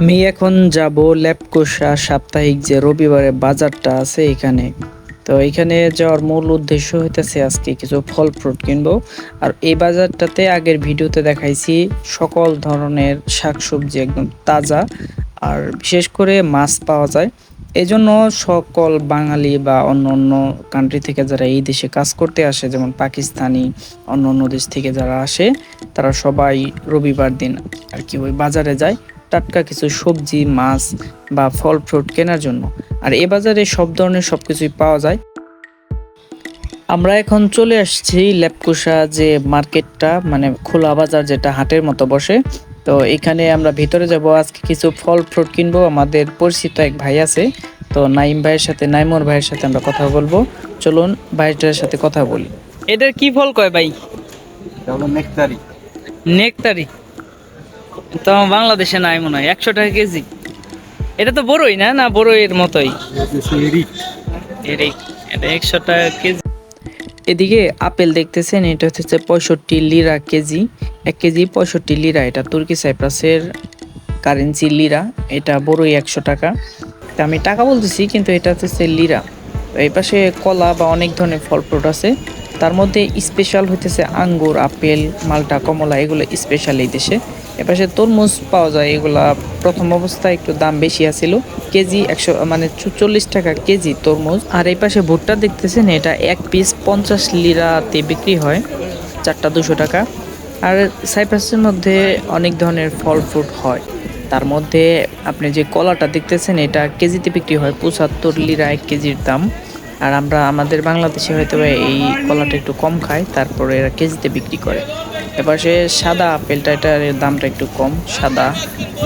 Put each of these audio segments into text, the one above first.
আমি এখন যাব ল্যাপকোষা সাপ্তাহিক যে রবিবারে বাজারটা আছে এখানে। তো এখানে যাওয়ার মূল উদ্দেশ্য হইতেছে আজকে কিছু ফল ফ্রুট কিনবো। আর এই বাজারটাতে আগের ভিডিওতে দেখাইছি সকল ধরনের শাকসবজি একদম তাজা, আর বিশেষ করে মাছ পাওয়া যায়। এই জন্য সকল বাঙালি বা অন্য অন্য কান্ট্রি থেকে যারা এই দেশে কাজ করতে আসে, যেমন পাকিস্তানি, অন্য অন্য দেশ থেকে যারা আসে, তারা সবাই রবিবার দিন আর কি ওই বাজারে যায়। টাটকা কিছু সবজি মাছ বা ফল ফ্রুট কেনার জন্য। আর এ বাজারে সব ধরনের সব কিছুই পাওয়া যায়। আমরা এখন চলে আসছি লেপকুশা যে মার্কেটটা মানে খোলা বাজার যেটা হাটের মতো বসে। তো এখানে আমরা ভিতরে যাব আজকে কিছু ফল ফ্রুট কিনবো। আমাদের পরিচিত এক ভাই আছে। তো নাইম ভাইয়ের সাথে নাইমুর ভাইয়ের সাথে আমরা কথা বলব। চলুন ভাইটার সাথে কথা বলি। এটার কি ফল কয় ভাই? নেকতারি। নেকটারি বাংলাদেশে নাই মনে হয়, একশো টাকা কেজি। এটা তো বড়ই না? না, বড়ইয়ের মতোই। একশো টাকা কেজি। এদিকে আপেল দেখতেছেন, এটা হচ্ছে পঁয়ষট্টি লিরা কেজি। এক কেজি পঁয়ষট্টি লিরা, এটা তুর্কি সাইপ্রাসের কারেন্সি লিরা, এটা বড়ই একশো টাকা। তা আমি টাকা বলতেছি, কিন্তু এটা হচ্ছে লিরা। এই পাশে কলা বা অনেক ধরনের ফল ফ্রুট আছে। তার মধ্যে স্পেশাল হইতেছে আঙ্গুর, আপেল, মালটা, কমলা, এগুলো স্পেশাল এই দেশে। এপাশে তরমুজ পাওয়া যায়, এগুলা প্রথম অবস্থায় একটু দাম বেশি আছিল। কেজি একশো মানে চল্লিশ টাকা কেজি তরমুজ। আর এই পাশে ভুট্টা দেখতেছেন, এটা এক পিস পঞ্চাশ লিরাতে বিক্রি হয়, চারটা দুশো টাকা। আর সাইপ্রাসের মধ্যে অনেক ধরনের ফল ফ্রুট হয়। তার মধ্যে আপনি যে কলাটা দেখতেছেন, এটা কেজিতে বিক্রি হয় পঁচাত্তর লিরা এক কেজির দাম। আর আমরা আমাদের বাংলাদেশে হয়তো এই কলাটা একটু কম খায়, তারপরে এরা কেজিতে বিক্রি করে। এবার সে সাদা আপেলটা, এটার দামটা একটু কম, সাদা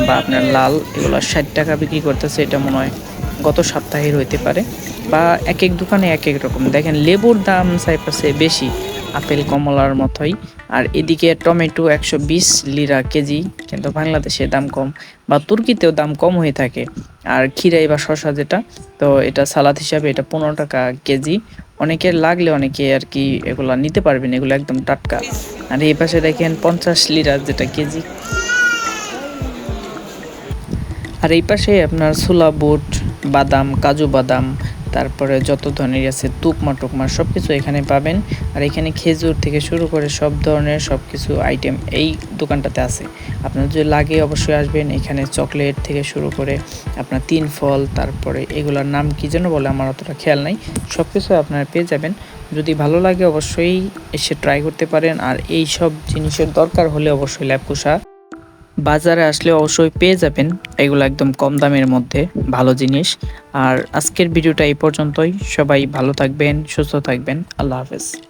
বা আপনার লাল, এগুলো ষাট টাকা বিক্রি করতেছে, এটা মনে হয় গত সপ্তাহের হইতে পারে। বা এক এক দোকানে এক এক রকম। দেখেন, লেবুর দাম সাইপ্রাসে বেশি। আপেল, কমলার মতোই। আর এদিকে টমেটো একশো বিশ লিরা কেজি, কিন্তু বাংলাদেশে দাম কম বা তুর্কিতেও দাম কম হয়ে থাকে। আর খিরাই বা শশা যেটা, তো এটা সালাদ হিসাবে এটা পনেরো টাকা কেজি। অনেকের লাগলে অনেকে আর কি এগুলা নিতে পারবেন, এগুলো একদম টাটকা। আর এই পাশে দেখেন পঞ্চাশ লিরা যেটা কেজি। আর এই পাশে আপনার ছোলা বুট, বাদাম, কাজু বাদাম তারপরে যত ধরনের আছে তুকমা টুকমা সব কিছু এখানে পাবেন। আর এখানে খেজুর থেকে শুরু করে সব ধরনের সব কিছু আইটেম এই দোকানটাতে আছে। আপনার যদি লাগে অবশ্যই আসবেন। এখানে চকলেট থেকে শুরু করে আপনার তিন ফল, তারপরে এগুলোর নাম কি যেন বলে আমার অতটা খেয়াল নাই। সব কিছু আপনারা পেয়ে যাবেন। যদি ভালো লাগে অবশ্যই এসে ট্রাই করতে পারেন। আর এই সব জিনিসের দরকার হলে অবশ্যই ল্যাবকুশা বাজারে আসলে অবশ্যই পেয়ে যাবেন। এগুলো একদম কম দামের মধ্যে, ভালো জিনিস। আর আজকের ভিডিওটা এই পর্যন্তই। সবাই ভালো থাকবেন, সুস্থ থাকবেন। আল্লাহ হাফেজ।